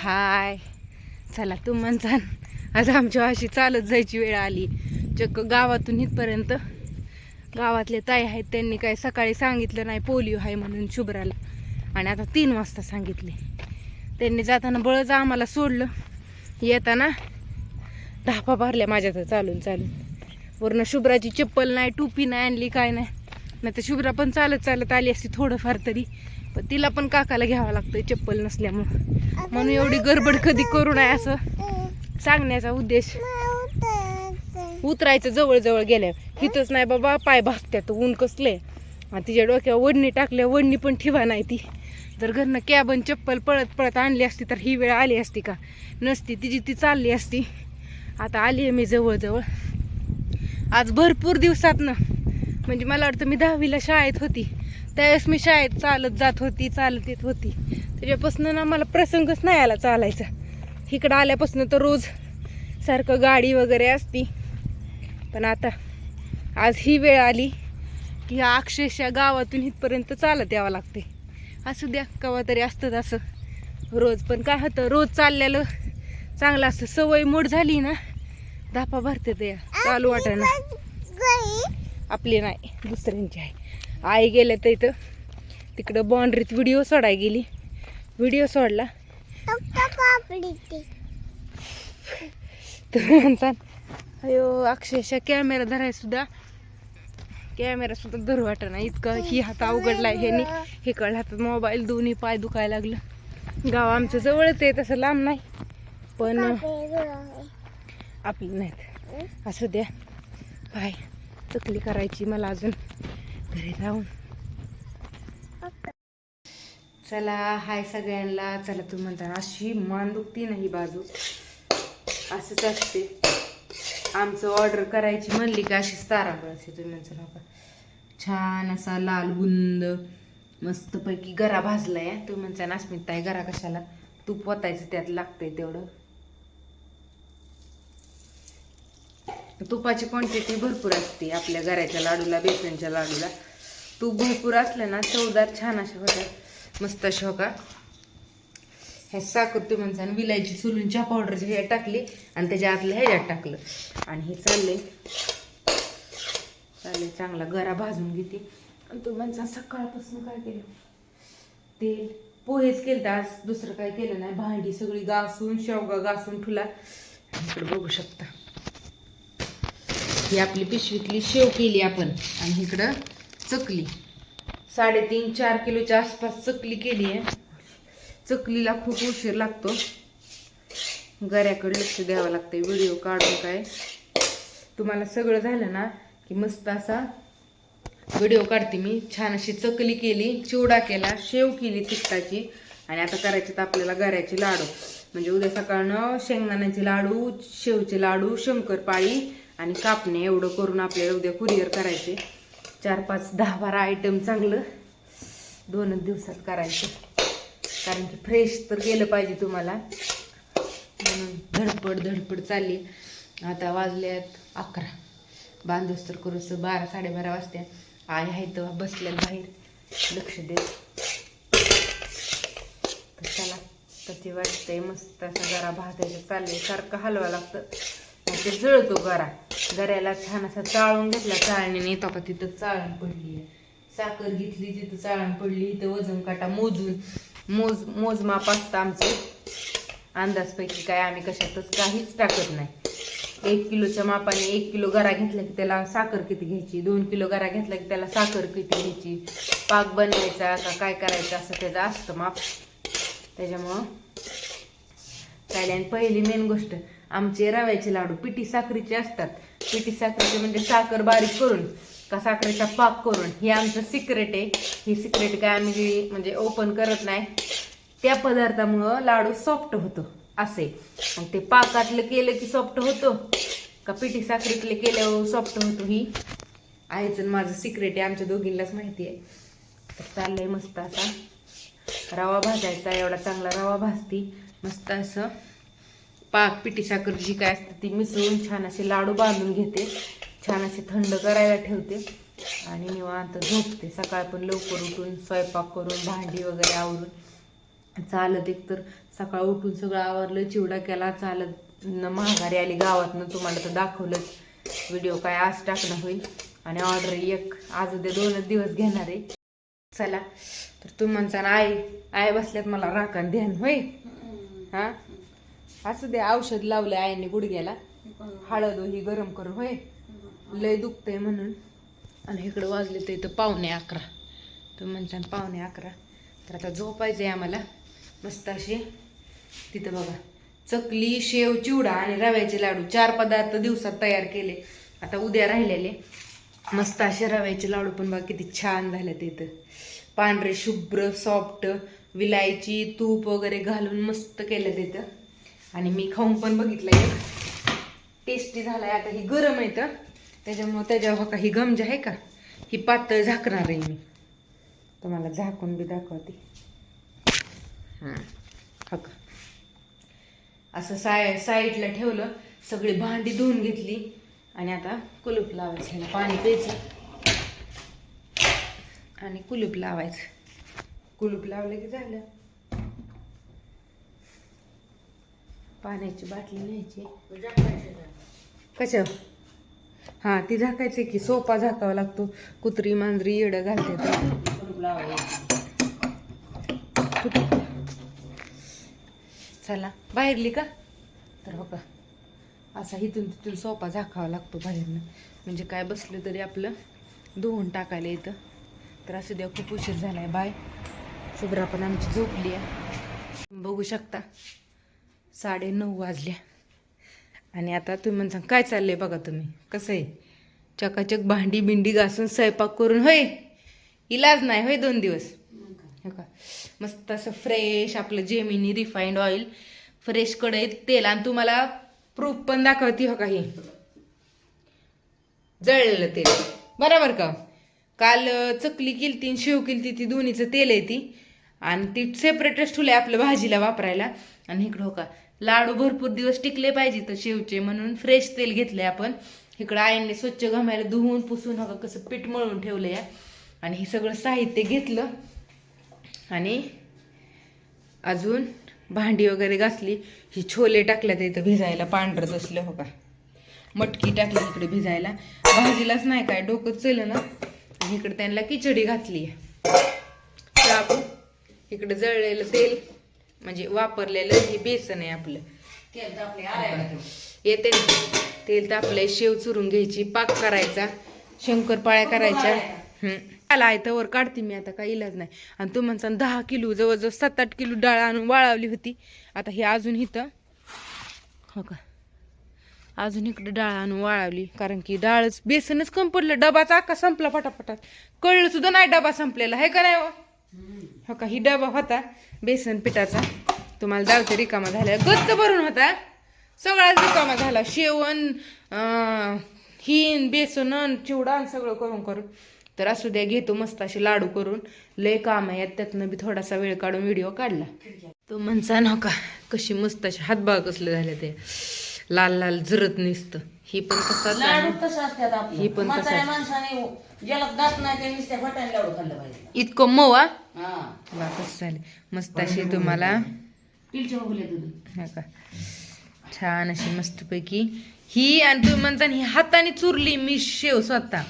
हाय. चला तू म्हणसान. आज आमच्या अशी चालत जायची वेळ आली. चक्क गावातून इथपर्यंत. गावातले ताई आहेत त्यांनी काय सकाळी सांगितलं नाही पोलिओ आहे म्हणून शुभ्राला. आणि आता तीन वाजता सांगितले. त्यांनी जाताना बळच आम्हाला सोडलं. येताना धापा भरल्या माझ्या तर चालून चालून. वरनं शुभ्राची चप्पल नाही टोपी नाही आणली काय नाही. नाही तर शुभ्रा पण चालत चालत आली असती थोडंफार तरी. पण तिला पण काकाला घ्यावं लागतंय चप्पल नसल्यामुळं. म्हणून एवढी गडबड कधी करू नये असं सांगण्याचा उद्देश. उतरायचं जवळ गेल्या. हिथंच नाही बाबा पाय भासत्यात ऊन कसले आणि तिच्या डोक्यावर वडणी टाकल्या वडणी पण ठेवा नाही ती. जर घरनं कॅबन चप्पल पळत पळत आणली असती तर ही वेळ आली असती का? नसती तिची ती चालली असती. आता आली आहे मी जवळजवळ. आज भरपूर दिवसातनं. म्हणजे मला वाटतं मी दहावीला शाळेत होती. त्यावेळेस मी शाळेत चालत जात होती चालत येत होती. त्याच्यापासून ना मला प्रसंगच नाही आला चालायचा. इकडं आल्यापासून तर रोज सारखं गाडी वगैरे असती. पण आता आज ही वेळ आली की ह्या अक्षरशः गावातून इथपर्यंत चालत यावं लागते असू द्या कवा तरी असतं असं. रोज पण काय होतं रोज चाललेलं चांगलं असतं. सवय मोड झाली ना धापा भरते ते चालू वाटायला. आपली नाही दुसऱ्यांची आहे. आई गेल्या तर इथं. तिकडं बाँड्रीत व्हिडिओ सोडाय गेली. व्हिडिओ सोडला. तर म्हणतात अयो अक्षरशः कॅमेरा धराय सुद्धा. कॅमेरा सुद्धा धरू वाटना. इतकं ही हात अवघडलाय ह्यानी. हे कळ हातात मोबाईल दोन्ही पाय दुखायला लागलं. गाव आमचं जवळच आहे तसं लांब नाही. पण आपलं नाहीत. असू द्या. पाय चकली करायची मला अजून. घरी जाऊन चला हाय सगळ्यांना. चला तू म्हणता अशी मान दुखती नाही बाजू. असंच असते. आमचं ऑर्डर करायची म्हणली का अशीच तारांबळ असते तुम्ही म्हणता नका छान असा लाल बुंद मस्तपैकी गरा भाजलाय. तुम्ही म्हणता नास्मित ताई गरा कशाला? तूप ओतायचं त्यात लागतंय तेवढं. तुपाची क्वांटिटी भरपूर असते आपल्या घराच्या लाडूला बेसनच्या लाडूला. तूप भरपूर असलं ना चवदार छान अशा होतात मस्त अशा हो का? ह्या साखर तू म्हणता आणि विलायची चुलून चहा पावडरची ह्याच्यात टाकली आणि त्याच्या आतलं ह्याच्यात टाकलं. आणि हे चालले चालले चांगला गरा भाजून घेते. आणि तू म्हणता सकाळपासून काय केलं? तेल. पोहेच केलं आज दुसरं काय केलं नाही. भांडी सगळी घासून शेवगा घासून ठुला. इकडे बघू शकता. ही आपली पिशवीतली शेव केली आपण. आणि इकडं चकली. साडेतीन चार किलोच्या आसपास चकली केली आहे. चकलीला खूप उशीर लागतो. गऱ्याकडे लक्ष द्यावं लागतंय. व्हिडिओ काढून काय? तुम्हाला सगळं झालं ना की मस्त असा व्हिडिओ काढते मी. छान अशी चकली केली चिवडा केला शेव केली तिखटाची. आणि आता करायचे तर आपल्याला गऱ्याचे लाडू. म्हणजे उद्या सकाळनं शेंगदाण्याचे लाडू शेवचे लाडू शंकरपाळी आणि कापणे एवढं करून आपल्याला उद्या कुरिअर करायचे. चार पाच दहा बारा आयटम चांगलं दोनच दिवसात करायचं. कारण की फ्रेश तर गेलं पाहिजे तुम्हाला. म्हणून धडपड धडपड चालली. आता वाजल्यात अकरा. बांधूस तर करूस बारा साडेबारा वाजत्या. आय आहे तर बसल्या बाहेर. लक्ष देत तर चला. कशी वाटतंय मस्त असं जरा भाजायचं चाललंय. सारखं हलवा लागतं. आणि ते जळतो गरा. गऱ्याला छान असा चाळून घेतला चाळणीने येतो का तिथं चाळण पडली साखर घेतली तिथं चाळण पडली इथं वजन काटा मोजून. मोज मोजमाप असतं आमचं. अंदाजपैकी काय आम्ही कशातच काहीच टाकत नाही. एक किलोच्या मापाने एक किलो गरा घेतला की त्याला साखर किती घ्यायची? दोन किलो गरा घेतला की त्याला साखर किती घ्यायची? पाक बनवायचा का काय करायचं असं त्याचं असतं माप. त्याच्यामुळं काय आणि पहिली मेन गोष्ट आमचे रव्याचे लाडू पिठी साखरीचे असतात. पिठी साखरेचे म्हणजे साखर बारीक करून का साखरेचा पाक करून हे आमचं सिक्रेट आहे. ही सिक्रेट काय आम्ही म्हणजे ओपन करत नाही. त्या पदार्थामुळं लाडू सॉफ्ट होतो असे. मग ते पाकातलं केलं की सॉफ्ट होतो. का पिठी साखरेतलं केल्यावर सॉफ्ट होतो ही. आहेच माझं सिक्रेट आहे आमच्या दोघींनाच माहिती आहे. तर चाललंय मस्त असा रवा भाजायचा एवढा चांगला रवा भाजती. मस्त असं. पाक पिठी साखर जी काय असते ती मिसळून छान असे लाडू बांधून घेते. छान असे थंड करायला ठेवते. आणि निवांत झोपते. सकाळ पण लवकर उठून स्वयंपाक करून भांडी वगैरे आवरून. चालत एक तर सकाळ उठून सगळं आवरलं चिवडा केला चालत न महागारी आली गावातनं. तुम्हाला तर दाखवलंच. व्हिडिओ काय आज टाकणं होईल. आणि ऑर्डर एक. आज उद्या दोनच दिवस घेणार आहे. चला. तर तुम्ही म्हणता आई आई बसल्यात मला राखण ध्यान होय? हा? असू दे औषध लावलं आईने गुडघ्याला. हळद ही गरम करून होय? लय दुखतंय म्हणून. आणि इकडं वाजले तर इथं पावणे अकरा. तर म्हणता पावणे अकरा. तर आता झोपायचं आहे आम्हाला. मस्त असे तिथं बघा. चकली शेव चिवडा आणि रव्याचे लाडू. चार पदार्थ दिवसात तयार केले. आता उद्या राहिलेले. मस्त असे रव्याचे लाडू पण बघा किती छान झाले तिथं पांढरे शुभ्र सॉफ्ट विलायची तूप वगैरे घालून मस्त केलं तिथं आणि मी खाऊन पण बघितलं एक टेस्टी झालाय आता ही गरम आहे तर. त्याच्यामुळं त्याच्यावर का ही गमज आहे का ही पातळ झाकणार आहे मी. तुम्हाला झाकून बी दाखवते. हां हक असं साय साईडला ठेवलं सगळी भांडी धुवून घेतली आणि आता कुलूप लावायचं ह्याला पाणी प्यायचं. आणि कुलूप लावायचं. कुलूप लावलं की झालं. पाण्याची बाटली न्यायची. कशा हां ती झाकायची की सोपा झाकावा लागतो. कुत्री मांजरी येडं घालते तर? चला. बाहेरली का? तर हो का. असा इथून तिथून सोपा झाकावा लागतो बाहेरनं. म्हणजे काय बसलं तरी आपलं धुवून टाकायला येतं. तर असं द्या खूप उशीर झालाय बाय. शुभ्रा पण आमची झोपली आहे. बघू शकता. साडे नऊ वाजल्या. आणि आता तुम्ही म्हणता काय चाललंय बघा तुम्ही? कसं आहे? चकाचक भांडी बिंडी घासून स्वयंपाक करून होय इलाज नाही होय दोन दिवस. हो का? मस्त असं फ्रेश आपलं जेमिनी रिफाईंड ऑइल फ्रेश कढईत तेल आणि तुम्हाला प्रूफ पण दाखवते हो काही जळलेलं तेल. बरोबर का? काल चकली केलती शेव केली ती दोन्हीचं तेल आहे ती. आणि ती सेपरेटच आहे आपलं भाजीला वापरायला. आणि इकडं हो का? लाडू भरपूर दिवस टिकले पाहिजे तर शेवचे म्हणून फ्रेश तेल घेतलंय आपण. इकडं आईने स्वच्छ घामायला धुवून पुसून हो कसं पीठ मळून ठेवलंय. आणि हे सगळं साहित्य घेतलं. आणि अजून भांडी वगैरे घासली. ही छोले टाकल्यात इथं भिजायला पांढरं असलं हो का? मटकी टाकली इकडे भिजायला. भाजीलाच नाही काय डोकं चलं ना इकडे त्यांना खिचडी घातली शाबू इकडे जळलेलं तेल. म्हणजे वापरलेलं हे बेसन आहे आपलं. येते ना. तेल तापलंय शेव चुरून घ्यायची पाक करायचा शंकरपाळ्या करायच्या. हम्म. आला आहे तर वर काढते मी आता काही इलाज नाही. आणि तू म्हणता दहा किलो जवळजवळ सात आठ किलो डाळ आणून वाळवली होती. आता हे अजून इथं हो का? अजून इकडे डाळ आणून वाळवली कारण की डाळच बेसनच कम पडलं डबाचा आका संपला फटाफटात. कळलं सुद्धा नाही डबा संपलेला आहे का नाही हो? का? ही डबा होता बेसन पिठाचा. तुम्हाला जावते रिकामा झाला गच्च भरून होता. सगळाच रिकामा झाला. शेवण हिन बेसन चिवडा सगळं करून करून. तर असू द्या घेतो मस्त असे लाडू करून. लय काम आहे. त्यातनं बी थोडासा वेळ काढून व्हिडिओ काढला. तो म्हणसा ना का कशी मस्त अशी हातबाग कसले झाले ते. लाल लाल जरत निसतं. ही पण. कसं ही पण पाहिजे. इतकं मवा कसं झाले. मस्त अशी तुम्हाला. हा का? छान अशी मस्तपैकी. ही आणि तुम्ही म्हणता ही हाताने चुरली मी शेव स्वतः.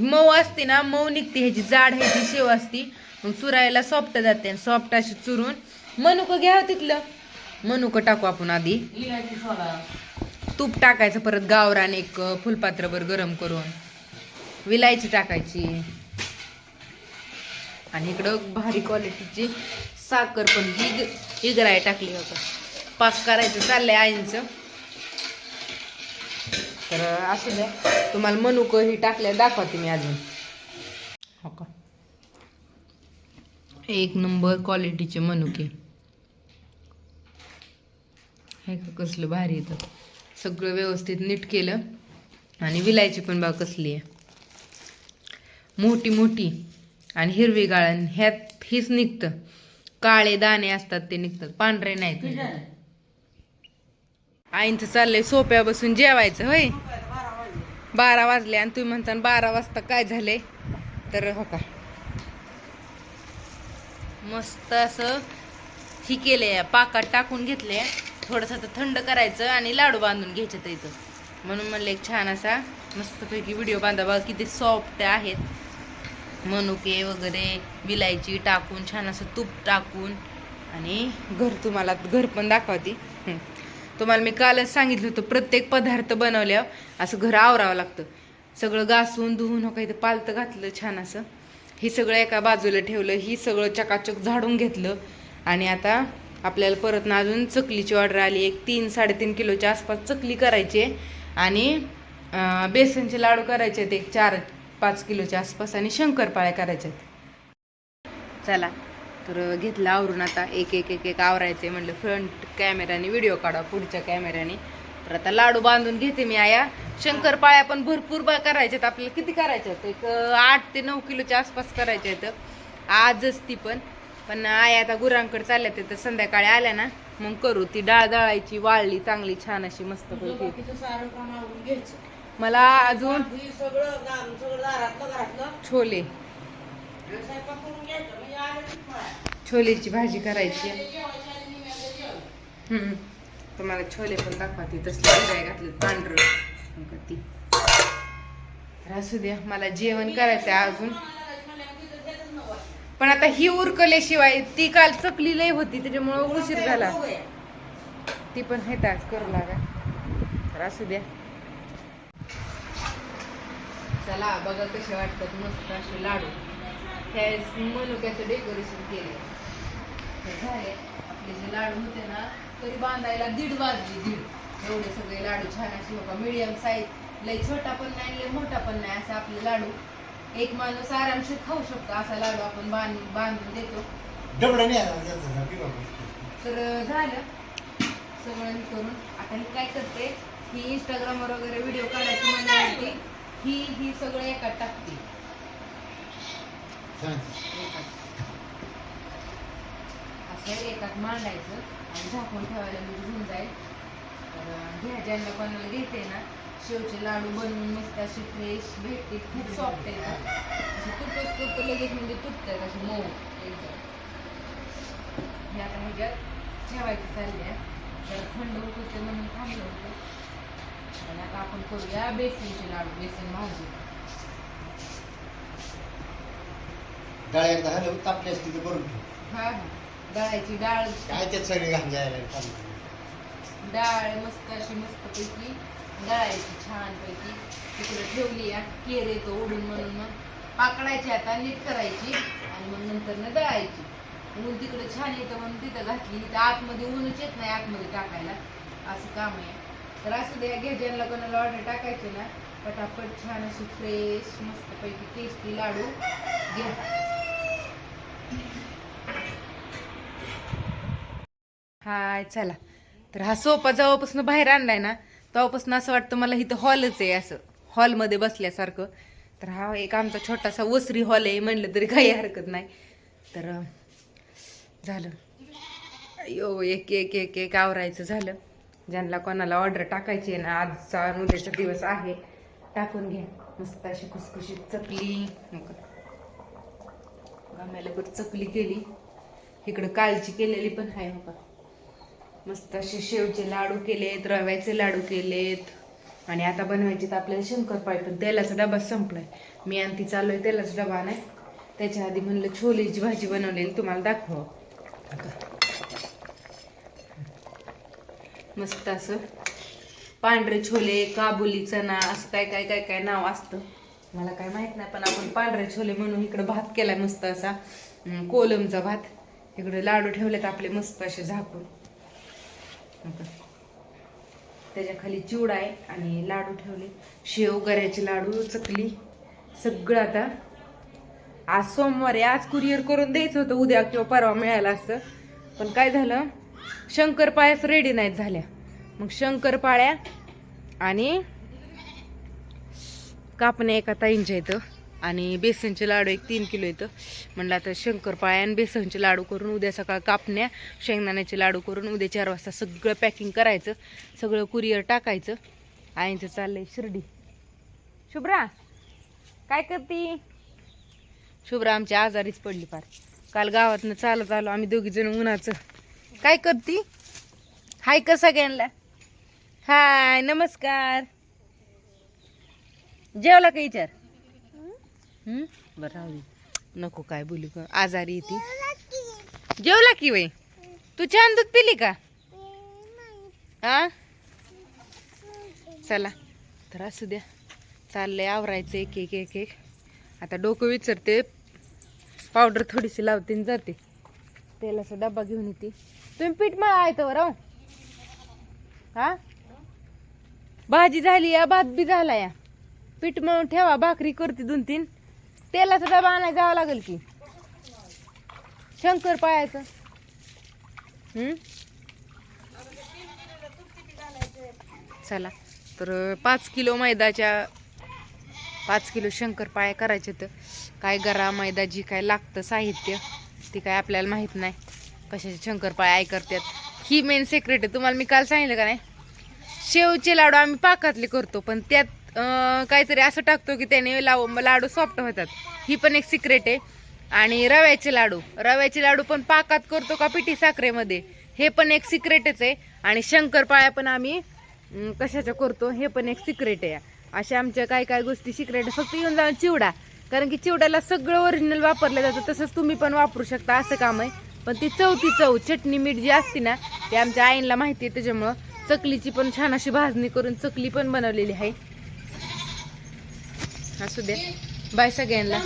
मऊ असते ना मऊ निघते ह्याची जाड ह्याची शेव असती. मग चुरायला सॉफ्ट जाते आणि सॉफ्ट अशी चुरून. मनुकं घ्या तिथलं. मनुकं टाकू आपण आधी. तूप टाकायचं परत गावरान एक फुलपात्रभर गरम करून. विलायची टाकायची. आणि इकडं भारी क्वालिटीची साखर पण. ही इगराय टाकली होतं पाक करायचं चाललंय आईंचं. तर असू द्या. तुम्हाला मनुक ही टाकल्या दाखवते मी अजून. हो का? एक नंबर क्वालिटीचे मनुके हे का कसलं भारी येतं सगळं व्यवस्थित नीट केलं. आणि विलायची पण बा कसली आहे. मोठी मोठी. आणि हिरवी गाळण ह्यात हीच निघतं. काळे दाणे असतात ते निघतात. पांढरे नाहीत आईंचं चाललंय सोप्या बसून जेवायचं होय? बारा वाजले आणि तुम्ही म्हणता बारा वाजता काय झाले? तर हो का. मस्त असं ही केले पाकात टाकून घेतले थोडंसं आता थंड करायचं आणि लाडू बांधून घ्यायचे तर इथं. म्हणून म्हणलं एक छान असा मस्तपैकी व्हिडिओ बांधावा किती सॉफ्ट आहेत. मनुके वगैरे विलायची टाकून छान असं तूप टाकून. आणि घर तुम्हाला घर पण दाखवते. तुम्हाला मी कालच सांगितलं होतं प्रत्येक पदार्थ बनवल्यावर असं घर आवरावं लागतं. सगळं घासून धुवून हो काही पालतं घातलं छान असं. हे सगळं एका बाजूला ठेवलं ही सगळं चकाचक झाडून घेतलं. आणि आता आपल्याला परत ना अजून चकलीची ऑर्डर आली. एक तीन साडेतीन किलोच्या आसपास चकली करायची आहे. आणि बेसनचे लाडू करायचे आहेत एक चार. पाच किलोच्या आसपास आणि शंकरपाळ्या करायच्या आहेत. चला तर घेतलं आवरून आता एक एक एक एक आवरायचे म्हणलं फ्रंट कॅमेऱ्याने व्हिडिओ काढा पुढच्या कॅमेऱ्याने तर आता लाडू बांधून घेते मी आया. शंकरपाळ्या पण भरपूर बा करायच्यात आपल्याला किती करायच्यात एक आठ ते नऊ किलोच्या आसपास करायच्या आहेत. आजच ती पण. पण आया आता गुरांकडे चालल्या ते तर संध्याकाळी आल्या ना मग करू ती डाळ दळायची वाळली चांगली छान अशी मस्त पैकी. मला अजून छोले. छोलेची भाजी करायची. तुम्हाला छोले पण दाखवते. तसले काय घातले पांढरं. ती तर असू द्या मला जेवण करायचं अजून. पण आता ही उरकल्याशिवाय ती काल चकली लय होती त्याच्यामुळं उशीर झाला. ती पण हे आज करू लागा. तर असू द्या. चला बघा कसे वाटतात मस्त असे लाडू. हे मनुक्याचं डेकोरेशन केले झाले. आपले जे लाडू होते ना तरी बांधायला दीड वाजली दीड. एवढे सगळे लाडू छान असे बघा मिडियम साईज लय छोटा पण नाही लय मोठा पण नाही असा आपले लाडू. एक माणूस आरामशीर खाऊ शकतो असा लाडू आपण बांध बांधून देतो. तर झालं. सगळं करून. आता ही काय करते? ही इंस्टाग्रामवर वगैरे व्हिडिओ काढायची म्हणल्यावरती ही ही सगळं एकात टाकते छान. असं एकात मांडायचं आणि झाकून ठेवायला म्हणजे होऊन जाईल. तर घ्या ज्यांना कोणाला घ्यायचे ना शेवचे लाडू बनवून मस्त असे फ्रेश भेटते खूप सॉफ्ट आहेत असे तुटत तुटत लगेच म्हणजे तुटतात असे मऊ. एकदम. हे आता ह्याच्यात ठेवायचं चाललंय. जरा थंड होत होते म्हणून थांबलं होतं आणि आता आपण करूया बेसनचे लाडू बेसन भाजी डाळ एकदा हलव तापली असती तर बरोबर ठेव. हा हा डाळ काय त्यात सगळे घाण जायला. डाळ मस्त अशी मस्त पैकी दळायची छान पैकी तिकडे ठेवली या केर येतो ओढून म्हणून मग पाकडायची आता नीट करायची आणि मग नंतर न दळायची ऊन तिकडे छान येतं म्हणून तिथं घातली तर आतमध्ये ऊनच येत नाही आतमध्ये टाकायला असं काम आहे तर असू द्या घ्या ज्यांना कोणाला ऑर्डर टाकायची ना पटापट छान अशी फ्रेश मस्त पैकी टेस्टी लाडू घ्या. हाय चला. तर हा सोफा जेव्हापासून बाहेर आणलाय ना तेव्हापासून असं वाटतं मला इथं हॉलच आहे असं. हॉलमध्ये बसल्यासारखं. तर हा एक आमचा छोटासा वसरी हॉल आहे म्हणलं तरी काही हरकत नाही. तर झालं. अयो एक एक एक एक आवरायचं झालं. ज्यांना कोणाला ऑर्डर टाकायची आहे ना आजचा उद्याचा दिवस आहे टाकून घ्या. मस्त अशी खुसखुशीत चकली. गम्याला बरं चकली केली. इकडं कालची केलेली पण आहे हो मस्त असे शेवचे लाडू केलेत रव्याचे लाडू केलेत. आणि आता बनवायचे तर आपल्याला शंकरपाळी पण तेलाचा डबा संपलाय. मी आणि ती चालू आहे तेलाचा डबा नाही त्याच्या आधी म्हणलं छोलेची भाजी बनवलेली तुम्हाला दाखव. मस्त असं. पांढरे छोले काबुली चना असं काय काय काय काय नाव असतं. मला काय माहीत नाही पण आपण पांढरे छोले म्हणून इकडं भात केलाय मस्त असा. कोलमचा भात. इकडे लाडू ठेवलेत आपले मस्त असे झाकून. त्याच्याखाली चिवडा आहे आणि लाडू ठेवले. शेव गऱ्याचे लाडू चकली सगळं आता. आज सोमवार आहे आज कुरिअर करून द्यायचं होतं उद्या किंवा परवा मिळायला असतं पण काय झालं? शंकरपाळ्याच रेडी नाहीत झाल्या. मग शंकरपाळ्या आणि कापण्या एका ताईंच्या इथं आणि बेसनचे लाडू एक तीन किलो येतं म्हणलं आता शंकरपाळ्या आणि बेसनचे लाडू करून उद्या सकाळ कापण्या शेंगदाण्याचे लाडू करून उद्या चार वाजता सगळं पॅकिंग करायचं सगळं कुरिअर टाकायचं. आईंचं चाललंय शिर्डी. शुभ्रा काय करती? शुभ्रा आमची आजारीच पडली फार. काल गावातनं चालत आलो आम्ही दोघीजण उन्हाचं. काय करती? हाय का सगळ्यांना? हाय नमस्कार. जेवला का विचार बरं नको काय बोलू का आजारी येते जेवला की वय तू छान दूध पिली का? हा चला तर असू द्या. चाललंय आवरायचं एक एक एक एक. आता डोकं विचारते. पावडर थोडीशी लावते आणि जाते. तेलाचा डब्बा घेऊन येते. तुम्ही पीठ मळा आहे तर हा? भाजी झाली या भात बी झाला या. पीठ मळून ठेवा भाकरी करते दोन तीन. तेलाचा डबा आणायला जावं लागेल की. शंकर पायाचं. हम्म? चला तर पाच किलो मैदाच्या पाच किलो शंकरपाळ्या करायचे तर. काय गरा मैदा जी काय लागतं साहित्य ती काय आपल्याला माहीत नाही. कशाचे शंकरपाळ्या आय करतात. ही मेन सिक्रेट आहे. तुम्हाला मी काल सांगितलं का नाही? शेवचे लाडू आम्ही पाकातले करतो पण त्यात काहीतरी असं टाकतो की त्याने लाव लाडू सॉफ्ट होतात. ही पण एक सिक्रेट आहे. आणि रव्याचे लाडू. रव्याचे लाडू पण पाकात करतो का पिठी साखरेमध्ये? हे पण एक सिक्रेटच आहे. आणि शंकरपाळ्या पण आम्ही कशाच्या करतो? हे पण एक सिक्रेट आहे. अशा आमच्या काय काय गोष्टी सिक्रेट आहे. फक्त येऊन जाऊन चिवडा. कारण की चिवड्याला सगळं ओरिजिनल वापरलं जातं. तसंच तुम्ही पण वापरू शकता. असं काम आहे. पण ती चव ती चव. चटणी मीठ जी असते ना ते आमच्या आईला माहिती आहे त्याच्यामुळं चकलीची पण छान अशी भाजणी करून चकली पण बनवलेली आहे. असू द्या बाय सगळ्यांना.